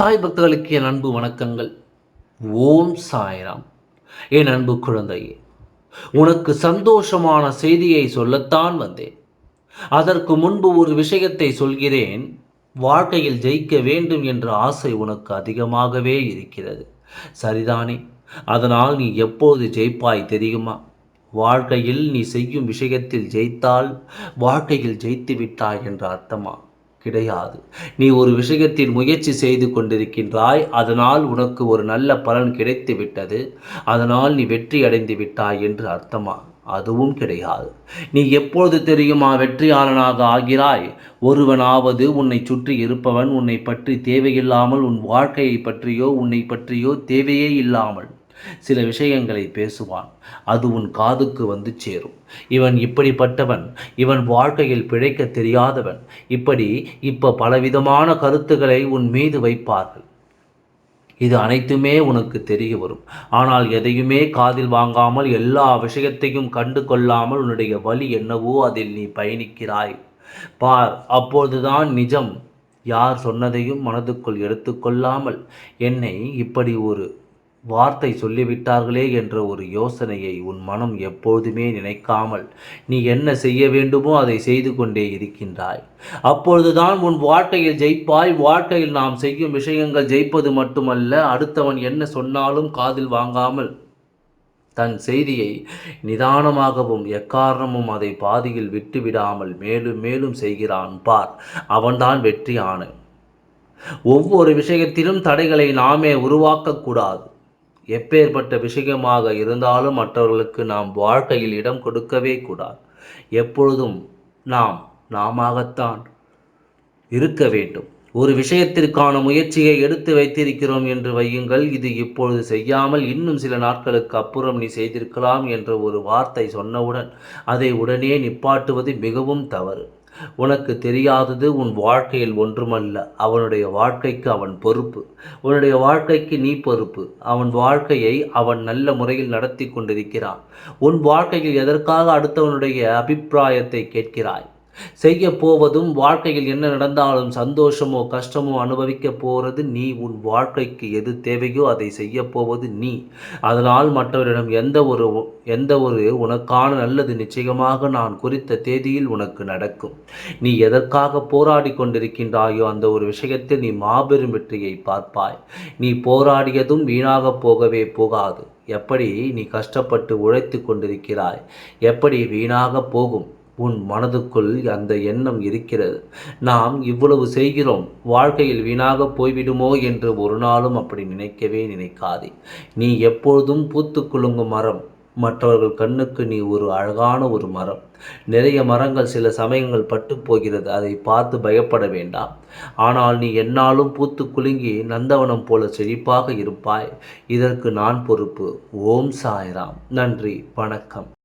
சாய் பக்தர்களுக்கு என் அன்பு வணக்கங்கள். ஓம் சாய்ராம். என் அன்பு குழந்தையே உனக்கு சந்தோஷமான செய்தியை சொல்லத்தான் வந்தேன். அதற்கு முன்பு ஒரு விஷயத்தை சொல்கிறேன். வாழ்க்கையில் ஜெயிக்க வேண்டும் என்ற ஆசை உனக்கு அதிகமாகவே இருக்கிறது. சரிதானே? அதனால் நீ எப்போது ஜெயிப்பாய் தெரியுமா? வாழ்க்கையில் நீ செய்யும் விஷயத்தில் ஜெயித்தால் வாழ்க்கையில் ஜெயித்து விட்டாய் என்ற அர்த்தமா? கிடையாது. நீ ஒரு விஷயத்தில் முயற்சி செய்து கொண்டிருக்கின்றாய் அதனால் உனக்கு ஒரு நல்ல பலன் கிடைத்து விட்டது அதனால் நீ வெற்றி அடைந்து விட்டாய் என்று அர்த்தமா? அதுவும் கிடையாது. நீ எப்பொழுது தெரியுமா வெற்றியாளனாக ஆகிறாய்? ஒருவனாவது உன்னை சுற்றி இருப்பவன் உன்னை பற்றி தேவையில்லாமல் உன் வாழ்க்கையை பற்றியோ உன்னை பற்றியோ தேவையே இல்லாமல் சில விஷயங்களை பேசுவான். அது உன் காதுக்கு வந்து சேரும். இவன் இப்படிப்பட்டவன். இவன் வாழ்க்கையில் பிழைக்க தெரியாதவன். இப்படி இப்ப பலவிதமான கருத்துக்களை உன் மீது வைப்பார்கள். இது அனைத்துமே உனக்கு தெரிய வரும். ஆனால் எதையுமே காதில் வாங்காமல் எல்லா விஷயத்தையும் கண்டு கொள்ளாமல் உன்னுடைய வழி என்னவோ அதில் நீ பயணிக்கிறாய். பார் அப்போதுதான் நிஜம். யார் சொன்னதையும் மனதுக்குள் எடுத்துக்கொள்ளாமல் என்னை இப்படி ஒரு வார்த்தை சொல்லிவிட்டார்களே என்ற ஒரு யோசனையை உன் மனம் எப்பொழுதுமே நினைக்காமல் நீ என்ன செய்ய வேண்டுமோ அதை செய்து கொண்டே இருக்கின்றாய். அப்பொழுதுதான் உன் வாழ்க்கையில் ஜெயிப்பாய். வாழ்க்கையில் நாம் செய்யும் விஷயங்கள் ஜெயிப்பது மட்டுமல்ல அடுத்தவன் என்ன சொன்னாலும் காதில் வாங்காமல் தன் செய்தியை நிதானமாகவும் எக்காரணமும் அதை பாதியில் விட்டுவிடாமல் மேலும் மேலும் செய்கிறான். பார் அவன்தான் வெற்றியான ஒவ்வொரு விஷயத்திலும் தடைகளை நாமே உருவாக்கக்கூடாது. எப்பேற்பட்ட விஷயமாக இருந்தாலும் மற்றவர்களுக்கு நாம் வாழ்க்கையில் இடம் கொடுக்கவே கூடாது. எப்பொழுதும் நாம் நாமத்தான் இருக்க வேண்டும். ஒரு விஷயத்திற்கான முயற்சியை எடுத்து வைத்திருக்கிறோம் என்று வையுங்கள். இது இப்பொழுது செய்யாமல் இன்னும் சில நாட்களுக்கு அப்புறம் நீ செய்திருக்கலாம் என்ற ஒரு வார்த்தை சொன்னவுடன் அதை உடனே நிப்பாட்டுவது மிகவும் தவறு. உனக்கு தெரியாதது உன் வாழ்க்கையில் ஒன்றுமல்ல. அவனுடைய வாழ்க்கைக்கு அவன் பொறுப்பு. உன்னுடைய வாழ்க்கைக்கு நீ பொறுப்பு. அவன் வாழ்க்கையை அவன் நல்ல முறையில் நடத்தி கொண்டிருக்கிறான். உன் வாழ்க்கையில் எதற்காக அடுத்தவனுடைய அபிப்பிராயத்தை கேட்கிறாய்? செய்ய போவதும் வாழ்க்கையில் என்ன நடந்தாலும் சந்தோஷமோ கஷ்டமோ அனுபவிக்க போகிறது நீ. உன் வாழ்க்கைக்கு எது தேவையோ அதை செய்ய போவது நீ. அதனால் மற்றவரிடம் எந்த ஒரு எந்த ஒரு உனக்கான நல்லது நிச்சயமாக நான் குறித்த தேதியில் உனக்கு நடக்கும். நீ எதற்காக போராடி கொண்டிருக்கின்றாயோ அந்த ஒரு விஷயத்தில் நீ மாபெரும் வெற்றியை பார்ப்பாய். நீ போராடியதும் வீணாக போகவே போகாது. எப்படி நீ கஷ்டப்பட்டு உழைத்து கொண்டிருக்கிறாய்? எப்படி வீணாக போகும்? உன் மனதுக்குள் அந்த எண்ணம் இருக்கிறது. நாம் இவ்வளவு செய்கிறோம் வாழ்க்கையில் வீணாக போய்விடுமோ என்று ஒரு நாளும் அப்படி நினைக்கவே நினைக்காதே. நீ எப்பொழுதும் பூத்து குலுங்கும் மரம் மற்றவர்கள் கண்ணுக்கு நீ ஒரு அழகான ஒரு மரம். நிறைய மரங்கள் சில சமயங்கள் பட்டு போகிறது அதை பார்த்து பயப்பட வேண்டாம். ஆனால் நீ என்னாலும் பூத்து குலுங்கி நந்தவனம் போல செழிப்பாக இருப்பாய். இதற்கு நான் பொறுப்பு. ஓம் சாய்ராம். நன்றி வணக்கம்.